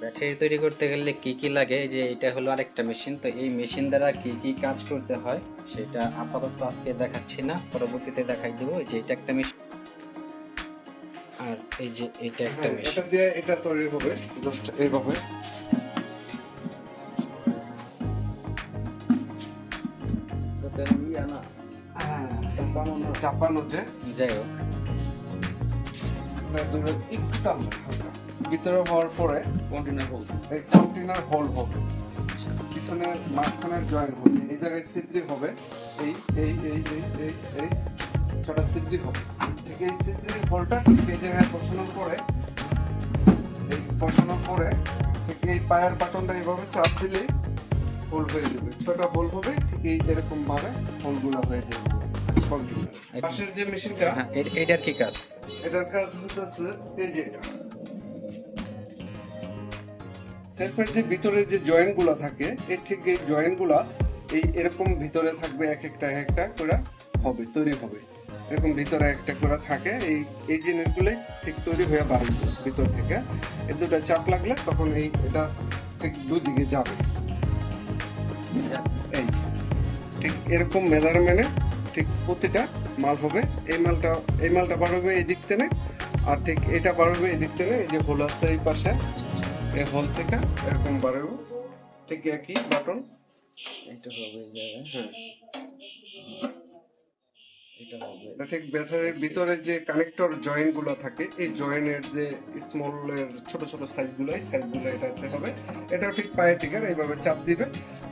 Battery তৈরি করতে গেলে কি কি লাগে? যে এটা হলো আরেকটা মেশিন তো এই মেশিন দ্বারা কি কি কাজ করতে হয় সেটা আপাতত আজকে দেখাচ্ছি না পরবর্তীতে দেখাই দেবো। যে এটা একটা মেশিন আর এই যে এটা একটা হ্যাঁ, মেশিন এটা দিয়ে এটা তৈরি হবে জাস্ট এইভাবে। হ্যাঁ, চাপানো যে যাই হোক। এটা দূরে একটু টানবে হালকা। ভিতরে হওয়ার পরে কন্টেনার হোল এই কন্টেনার হোল হবে। পিছনে মাঝখানের জয়েন হবে। এই জায়গায় সিদ্রি হবে। এই এই এই এই এই এই ছটা সিদ্রি হবে। ঠিক এই সিদ্রি হোলটা ঠিক এই জায়গায় বসানোর পরে এই বসানোর পরে ঠিক এই পায়ের বাটনটা এইভাবে চাপ দিলেই হোল হয়ে যাবে। ছটা হোল হবে ঠিক এই এরকম ভাবে হোলগুলো হয়ে যাবে। পাশের যে মেশিনটা হ্যাঁ এটার কি কাজ? এটার কাজ হতেছে এই যে সেলফের যে ভিতরে যে থাকে ঠিক এই এই এরকম ভিতরে থাকবে এক একটা এক একটা করে হবে তৈরি হবে। এরকম ভিতরে একটা করে থাকে এই এই জিনিসগুলোই ঠিক তৈরি হয়ে বাড়বে ভিতর থেকে। এই দুটো চাপ লাগলে তখন এই এটা ঠিক দুদিকে যাবে। এই ঠিক এরকম মেজারমেন্টে ঠিক প্রতিটা মাল হবে। এই মালটা এই মালটা বার হবে এই দিক থেকে আর ঠিক এটা বার হবে এই দিক থেকে। এই যে হোল আছে এই পাশে এই হোল থেকে এরকম বার হবে। ঠিক একই বাটন। এটা হবে হ্যাঁ। এটা হবে। এটা ঠিক ব্যাটারির ভিতরে যে কানেক্টর জয়েন্টগুলো থাকে এই জয়েন্টের যে স্মল ছোট ছোট সাইজগুলো এই সাইজগুলো এটাতে হবে। এটাও ঠিক পায়ে টিকার এইভাবে চাপ দিবে।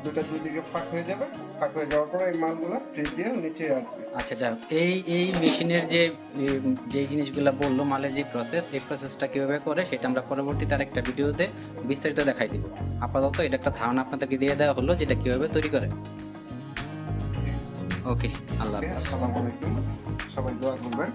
দুটা দুদিকে ফাঁক হয়ে যাবে। ফাঁক হয়ে যাওয়ার পরে এই মালগুলো ট্রে দিয়ে নিচে আসবে আচ্ছা হোক, এই এই মেশিনের যে যে জিনিসগুলো বলল মালের যে প্রসেস এই প্রসেসটা কীভাবে করে সেটা আমরা পরবর্তীতে আরেকটা ভিডিওতে বিস্তারিত দেখাই দিব। আপাতত এটা একটা ধারণা আপনাদেরকে দিয়ে দেওয়া হলো যেটা কীভাবে তৈরি করে। ওকে আল্লাহ আসসালামু আলাইকুম। সবাই দোয়া করবেন।